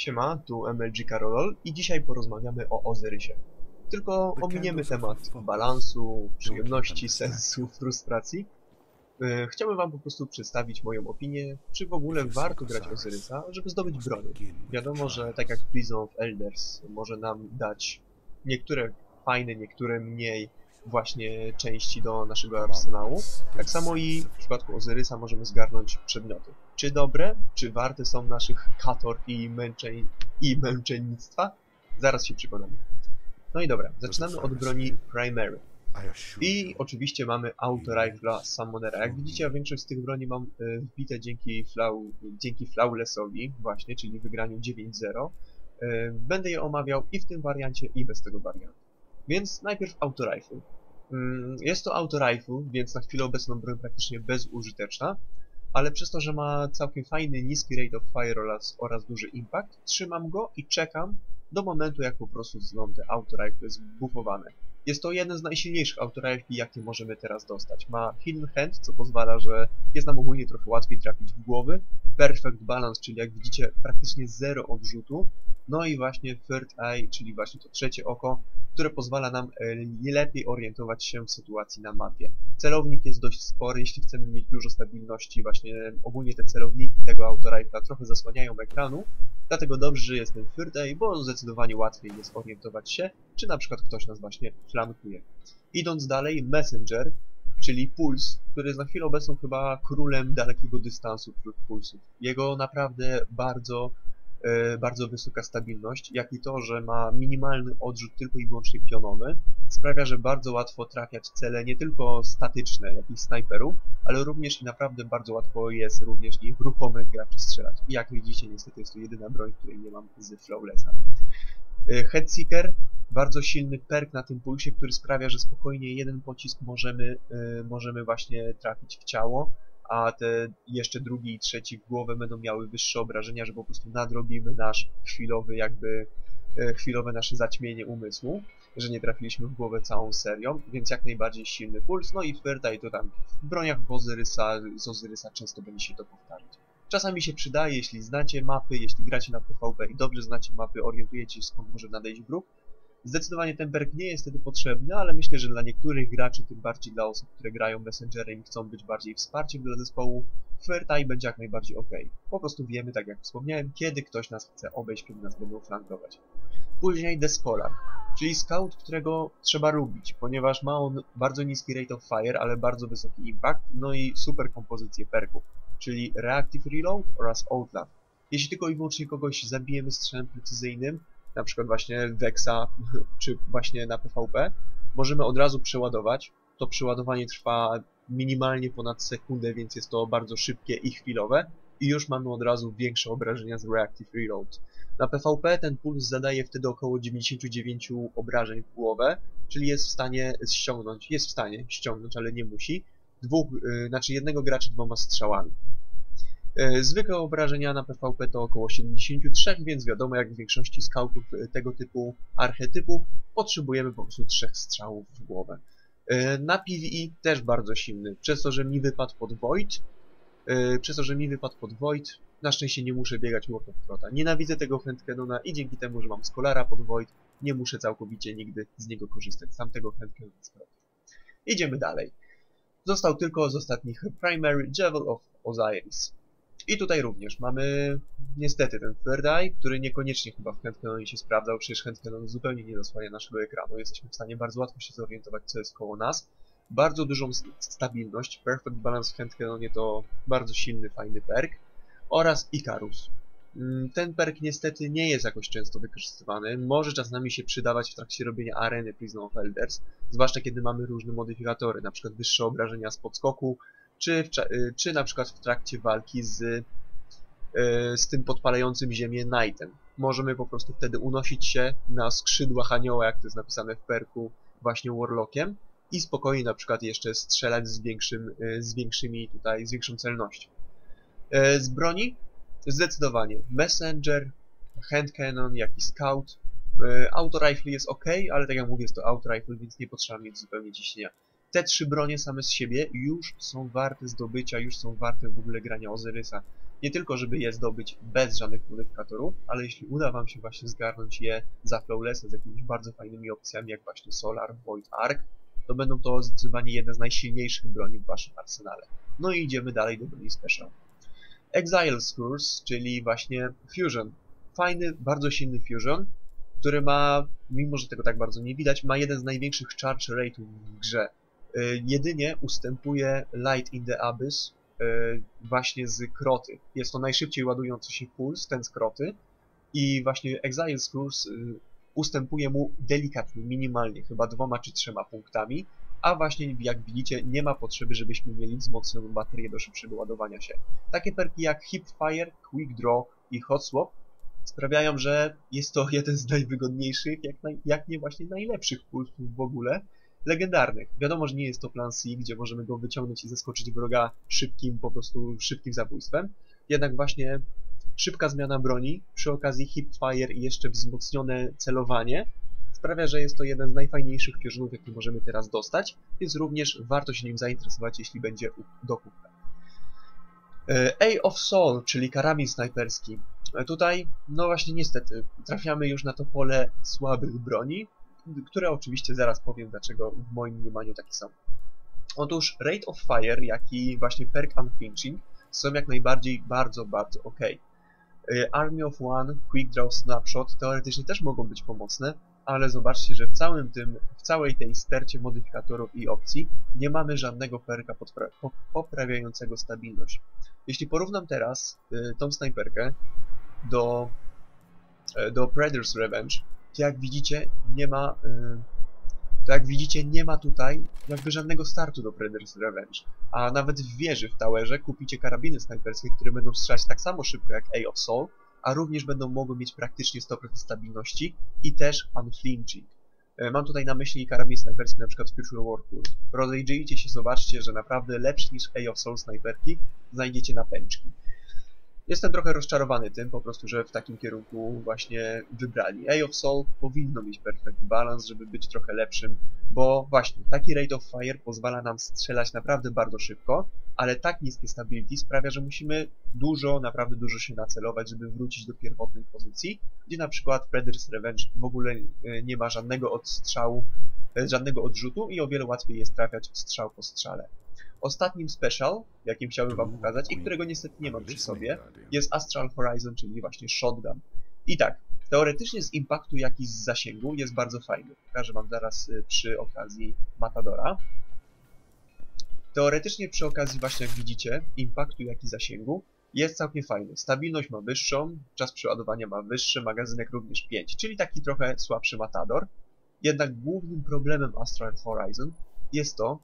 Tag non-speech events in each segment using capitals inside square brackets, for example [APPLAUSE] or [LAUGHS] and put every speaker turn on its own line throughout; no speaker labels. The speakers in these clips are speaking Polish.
Siema, tu MLG Karolol i dzisiaj porozmawiamy o Ozyrysie. Tylko ominiemy temat balansu, przyjemności, sensu, frustracji. E, Chciałbym wam po prostu przedstawić moją opinię, czy w ogóle warto grać Ozyrysa, żeby zdobyć broń. Wiadomo, że tak jak Prison of Elders może nam dać niektóre fajne, niektóre mniej właśnie części do naszego arsenału, tak samo i w przypadku Ozyrysa możemy zgarnąć przedmioty. Czy dobre, czy warte są naszych katorg i, męczeń, i męczennictwa? Zaraz się przekonamy. No i dobra, zaczynamy od broni Primary. I oczywiście mamy auto rifla Summonera. Jak widzicie, większość z tych broni mam y, wbite dzięki, flau, dzięki Flawlessowi właśnie, czyli wygraniu 9-0. Y, będę je omawiał i w tym wariancie, i bez tego wariantu. Więc najpierw auto rifle. Mm, Jest to auto rifle, więc na chwilę obecną broń praktycznie bezużyteczna, ale przez to, że ma całkiem fajny, niski rate of fire oraz, oraz duży impact, trzymam go i czekam do momentu, jak po prostu zną te auto rifle zbuffowane. Jest to jeden z najsilniejszych auto rifli, jakie możemy teraz dostać. Ma hidden hand, co pozwala, że jest nam ogólnie trochę łatwiej trafić w głowy. Perfect balance, czyli jak widzicie praktycznie zero odrzutu. No i właśnie third eye, czyli właśnie to trzecie oko, które pozwala nam e, lepiej orientować się w sytuacji na mapie. Celownik jest dość spory, jeśli chcemy mieć dużo stabilności, właśnie ogólnie te celowniki tego autorifla trochę zasłaniają ekranu, dlatego dobrze, że jest ten third eye, bo zdecydowanie łatwiej jest orientować się, czy na przykład ktoś nas właśnie flankuje. Idąc dalej, Messenger, czyli Puls, który jest na chwilę obecną chyba królem dalekiego dystansu wśród pulsów. Jego naprawdę bardzo bardzo wysoka stabilność, jak i to, że ma minimalny odrzut tylko i wyłącznie pionowy, sprawia, że bardzo łatwo trafiać cele nie tylko statyczne, jak i snajperów, ale również i naprawdę bardzo łatwo jest również i ruchomych graczy strzelać. I jak widzicie, niestety jest to jedyna broń, której nie mam z Flawlessa. E, Headseeker, bardzo silny perk na tym pulsie, który sprawia, że spokojnie jeden pocisk możemy, e, możemy właśnie trafić w ciało, a te jeszcze drugi i trzeci w głowę będą miały wyższe obrażenia, że po prostu nadrobimy nasz chwilowy jakby e, chwilowe nasze zaćmienie umysłu, że nie trafiliśmy w głowę całą serią, więc jak najbardziej silny puls, no i Twerta i to tam w broniach Ozyrysa, z Ozyrysa często będzie się to powtarzać. Czasami się przydaje, jeśli znacie mapy, jeśli gracie na PvP i dobrze znacie mapy, orientujecie się skąd może nadejść wróg, Zdecydowanie ten perk nie jest wtedy potrzebny, ale myślę, że dla niektórych graczy, tym bardziej dla osób, które grają Messengerem i chcą być bardziej wsparciem dla zespołu, Fair Time będzie jak najbardziej ok. Po prostu wiemy, tak jak wspomniałem, kiedy ktoś nas chce obejść, kiedy nas będą flankować. Później The Scholar, czyli scout, którego trzeba lubić, ponieważ ma on bardzo niski rate of fire, ale bardzo wysoki impact, no i super kompozycję perków, czyli Reactive Reload oraz Outlast. Jeśli tylko i wyłącznie kogoś zabijemy strzałem precyzyjnym, na przykład właśnie Vexa, [LAUGHS] czy właśnie na PvP, możemy od razu przeładować. To przeładowanie trwa minimalnie ponad sekundę, więc jest to bardzo szybkie i chwilowe. I już mamy od razu większe obrażenia z Reactive Reload. Na PvP ten puls zadaje wtedy około 99 obrażeń w głowę, czyli jest w stanie ściągnąć, jest w stanie ściągnąć, ale nie musi, dwóch, yy, znaczy jednego gracza dwoma strzałami. E, Zwykłe obrażenia na PvP to około 73, więc wiadomo, jak w większości skautów e, tego typu archetypu, potrzebujemy po prostu trzech strzałów w głowę. E, Na PvE też bardzo silny, przez to, że mi wypadł pod Void, przez to, że mi wypadł pod Void, na szczęście nie muszę biegać World of Trota. Nienawidzę tego handcannona i dzięki temu, że mam Scholara pod Void, nie muszę całkowicie nigdy z niego korzystać, z tamtego handcannona z. Idziemy dalej. Został tylko z ostatnich Primary Javel of Osiris. I tutaj również mamy niestety ten Third Eye, który niekoniecznie chyba w Handcanonie się sprawdzał, przecież Handcanon zupełnie nie zasłania naszego ekranu, jesteśmy w stanie bardzo łatwo się zorientować co jest koło nas. Bardzo dużą stabilność, Perfect Balance w Handcanonie to bardzo silny, fajny perk oraz Icarus. Mm, Ten perk niestety nie jest jakoś często wykorzystywany, może czasami się przydawać w trakcie robienia areny Prison of Elders, zwłaszcza kiedy mamy różne modyfikatory, np. wyższe obrażenia z podskoku, czy, w, czy na przykład w trakcie walki z, z tym podpalającym ziemię Knightem. Możemy po prostu wtedy unosić się na skrzydłach anioła, jak to jest napisane w perku, właśnie Warlockiem i spokojnie na przykład jeszcze strzelać z, większym, z większymi tutaj, z większą celnością. Z broni? Zdecydowanie. Messenger, Hand Cannon, jak i Scout. Auto Rifle jest ok, ale tak jak mówię, jest to Auto Rifle, więc nie potrzeba mieć zupełnie ciśnienia te trzy bronie same z siebie już są warte zdobycia, już są warte w ogóle grania Ozyrysa. Nie tylko, żeby je zdobyć bez żadnych modyfikatorów, ale jeśli uda wam się właśnie zgarnąć je za flawlessa z jakimiś bardzo fajnymi opcjami, jak właśnie Solar, Void Arc, to będą to zdecydowanie jedne z najsilniejszych broni w waszym arsenale. No i idziemy dalej do broni Special. Exile Screws, czyli właśnie Fusion. Fajny, bardzo silny Fusion, który ma, mimo że tego tak bardzo nie widać, ma jeden z największych charge rate'ów w grze. Y, jedynie ustępuje Light in the Abyss y, właśnie z kroty. Jest to najszybciej ładujący się puls, ten z kroty. I właśnie Exile Screws y, ustępuje mu delikatnie, minimalnie, chyba dwoma czy trzema punktami, a właśnie jak widzicie nie ma potrzeby, żebyśmy mieli wzmocnioną baterię do szybszego ładowania się. Takie perki jak Hipfire, Quick Draw i Hot Swap sprawiają, że jest to [LAUGHS] jeden z najwygodniejszych, jak, naj, jak nie właśnie najlepszych pulsów w ogóle, legendarnych. Wiadomo, że nie jest to plan C, gdzie możemy go wyciągnąć i zaskoczyć wroga szybkim, po prostu szybkim zabójstwem. Jednak właśnie szybka zmiana broni, przy okazji hipfire i jeszcze wzmocnione celowanie sprawia, że jest to jeden z najfajniejszych fusionów, jakie możemy teraz dostać, więc również warto się nim zainteresować, jeśli będzie do kupna. E, A of Soul, czyli karabin snajperski. E, tutaj, no właśnie niestety, trafiamy już na to pole słabych broni, które oczywiście zaraz powiem, dlaczego w moim mniemaniu takie są. Otóż Rate of Fire, jak i właśnie Perk Unflinching są jak najbardziej bardzo, bardzo ok. Army of One, Quick Draw Snapshot teoretycznie też mogą być pomocne, ale zobaczcie, że w całym tym, w całej tej stercie modyfikatorów i opcji nie mamy żadnego perka poprawiającego stabilność. Jeśli porównam teraz y, tą snajperkę do, y, do Predator's Revenge, to jak widzicie nie ma y, to jak widzicie nie ma tutaj jakby żadnego startu do Predator's Revenge. A nawet w wieży w Towerze kupicie karabiny snajperskie, które będą strzelać tak samo szybko jak A of Soul, a również będą mogły mieć praktycznie 100% stabilności i też unflinching. E, mam tutaj na myśli karabin snajperski na przykład Future Warcraft. Rozejrzyjcie się, zobaczcie, że naprawdę lepszy niż A of Soul snajperki znajdziecie na pęczki. Jestem trochę rozczarowany tym po prostu, że w takim kierunku właśnie wybrali. A of Soul powinno mieć perfect balance, żeby być trochę lepszym, bo właśnie taki rate of fire pozwala nam strzelać naprawdę bardzo szybko, ale tak niskie stability sprawia, że musimy dużo, naprawdę dużo się nacelować, żeby wrócić do pierwotnej pozycji, gdzie na przykład Predator's Revenge w ogóle e, nie ma żadnego odstrzału, e, żadnego odrzutu i o wiele łatwiej jest trafiać strzał po strzale. Ostatnim special, jakim chciałbym wam pokazać i którego niestety nie mam przy sobie, jest Astral Horizon, czyli właśnie shotgun. I tak, teoretycznie z impaktu, jak i z zasięgu jest bardzo fajny. Pokażę wam zaraz y, przy okazji Matadora. Teoretycznie przy okazji właśnie jak widzicie, impaktu jak i zasięgu jest całkiem fajny. Stabilność ma wyższą, czas przeładowania ma wyższy, magazynek również 5, czyli taki trochę słabszy Matador. Jednak głównym problemem Astral Horizon jest to,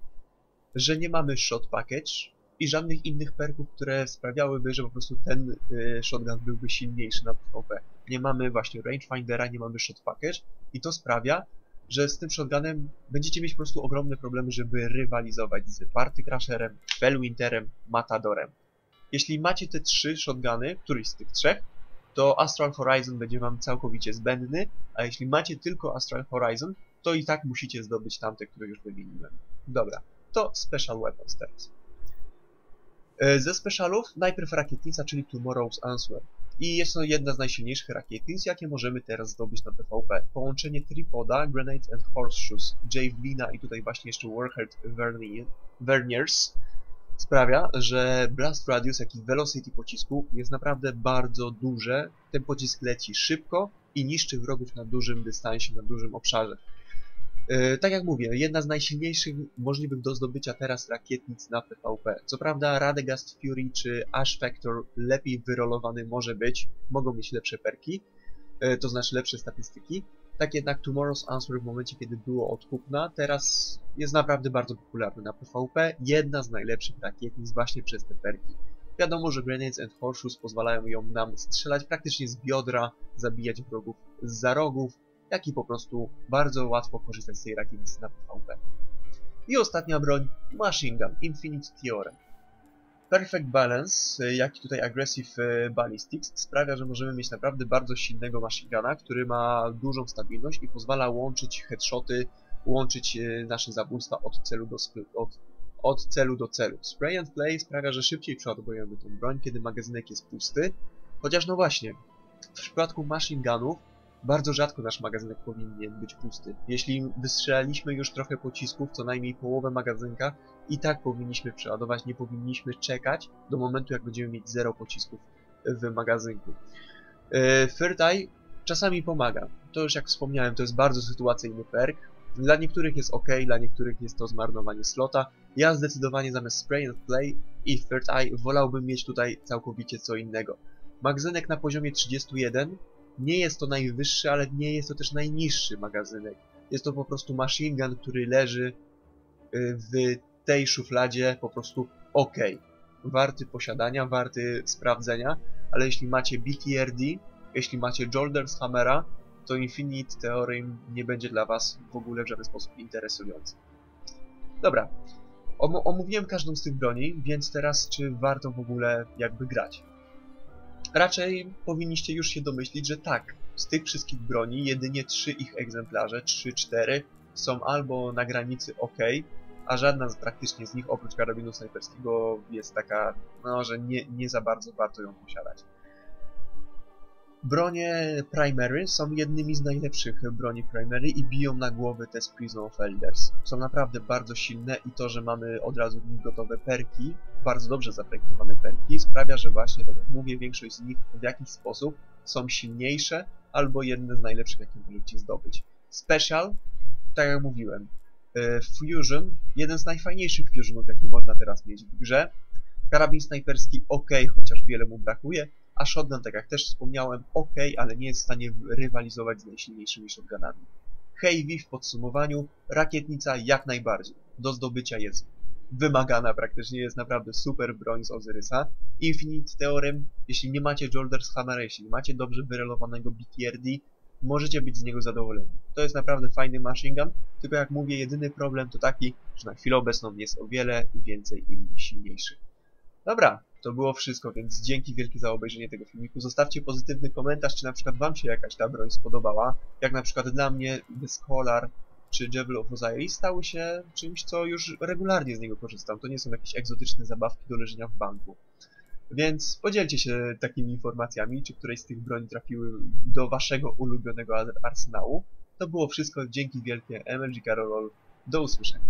że nie mamy shot package i żadnych innych perków, które sprawiałyby, że po prostu ten y, shotgun byłby silniejszy na PvP. Nie mamy właśnie rangefindera, nie mamy shot package i to sprawia, że z tym shotgunem będziecie mieć po prostu ogromne problemy, żeby rywalizować z Party Crasherem, Fellwinterem, Matadorem. Jeśli macie te trzy shotguny, któryś z tych trzech, to Astral Horizon będzie wam całkowicie zbędny, a jeśli macie tylko Astral Horizon, to i tak musicie zdobyć tamte, które już wymieniłem. Dobra, to Special Weapons teraz. E, ze specialów najpierw rakietnica, czyli Tomorrow's Answer. I jest to jedna z najsilniejszych rakietnic, jakie możemy teraz zdobyć na PvP. Połączenie Tripoda, Grenades and Horseshoes, Javelina i tutaj właśnie jeszcze Warhead Verniers sprawia, że Blast Radius, jak i Velocity pocisku jest naprawdę bardzo duże. Ten pocisk leci szybko i niszczy wrogów na dużym dystansie, na dużym obszarze. E, tak jak mówię, jedna z najsilniejszych możliwych do zdobycia teraz rakietnic na PvP. Co prawda Radegast Fury czy Ash Factor lepiej wyrolowany może być, mogą mieć lepsze perki, e, to znaczy lepsze statystyki. Tak jednak Tomorrow's Answer w momencie, kiedy było odkupna, teraz jest naprawdę bardzo popularny na PvP. Jedna z najlepszych rakietnic właśnie przez te perki. Wiadomo, że Grenades and Horseshoes pozwalają ją nam strzelać praktycznie z biodra, zabijać wrogów z za rogów, jak i po prostu bardzo łatwo korzystać z tej rakietnicy na PvP. I ostatnia broń, Machine Gun, Infinite Theorem. Perfect Balance, jak i tutaj Aggressive e, Ballistics sprawia, że możemy mieć naprawdę bardzo silnego guna, który ma dużą stabilność i pozwala łączyć headshoty, łączyć e, nasze zabójstwa od celu do od, od celu do celu. Spray and play sprawia, że szybciej przeładowujemy tą broń, kiedy magazynek jest pusty. Chociaż no właśnie, w przypadku machine gunów bardzo rzadko nasz magazynek powinien być pusty. Jeśli wystrzelaliśmy już trochę pocisków, co najmniej połowę magazynka, i tak powinniśmy przeładować, nie powinniśmy czekać do momentu, jak będziemy mieć zero pocisków w magazynku. Yy, Third Eye czasami pomaga. To już jak wspomniałem, to jest bardzo sytuacyjny perk. Dla niektórych jest ok, dla niektórych jest to zmarnowanie slota. Ja zdecydowanie zamiast Spray and Play i Third Eye wolałbym mieć tutaj całkowicie co innego. Magazynek na poziomie 31 nie jest to najwyższy, ale nie jest to też najniższy magazynek. Jest to po prostu machine gun, który leży y, w tej szufladzie po prostu ok. Warty posiadania, warty sprawdzenia, ale jeśli macie BTRD, jeśli macie Jolder's Hammera, to Infinite Theorem nie będzie dla Was w ogóle w żaden sposób interesujący. Dobra, Om omówiłem każdą z tych broni, więc teraz czy warto w ogóle jakby grać? Raczej powinniście już się domyślić, że tak, z tych wszystkich broni jedynie 3 ich egzemplarze, 3-4 są albo na granicy ok, a żadna z, praktycznie z nich oprócz karabinu snajperskiego jest taka, no, że nie, nie za bardzo warto ją posiadać. Bronie Primary są jednymi z najlepszych broni Primary i biją na głowy te z Prison of Elders. Są naprawdę bardzo silne i to, że mamy od razu w nich gotowe perki, bardzo dobrze zaprojektowane perki, sprawia, że właśnie, tak jak mówię, większość z nich w jakiś sposób są silniejsze albo jedne z najlepszych, jakie możecie zdobyć. Special, tak jak mówiłem, Fusion, jeden z najfajniejszych fusionów, jakie można teraz mieć w grze. Karabin snajperski ok, chociaż wiele mu brakuje, a shotgun, tak jak też wspomniałem, ok, ale nie jest w stanie rywalizować z najsilniejszymi shotgunami. Heavy w podsumowaniu, rakietnica jak najbardziej. Do zdobycia jest wymagana praktycznie, jest naprawdę super broń z Ozyrysa. Infinite Theorem, jeśli nie macie Jolder's Hammer, jeśli nie macie dobrze wyrelowanego BTRD, możecie być z niego zadowoleni. To jest naprawdę fajny machine gun, tylko jak mówię, jedyny problem to taki, że na chwilę obecną jest o wiele więcej innych silniejszych. Dobra, to było wszystko, więc dzięki wielkie za obejrzenie tego filmiku. Zostawcie pozytywny komentarz, czy na przykład wam się jakaś ta broń spodobała. Jak na przykład dla mnie The Scholar czy Javel of Osiris stały się czymś, co już regularnie z niego korzystam. To nie są jakieś egzotyczne zabawki do leżenia w banku. Więc podzielcie się takimi informacjami, czy któreś z tych broni trafiły do waszego ulubionego arsenału. To było wszystko. Dzięki wielkie. MLG Karolol. Do usłyszenia.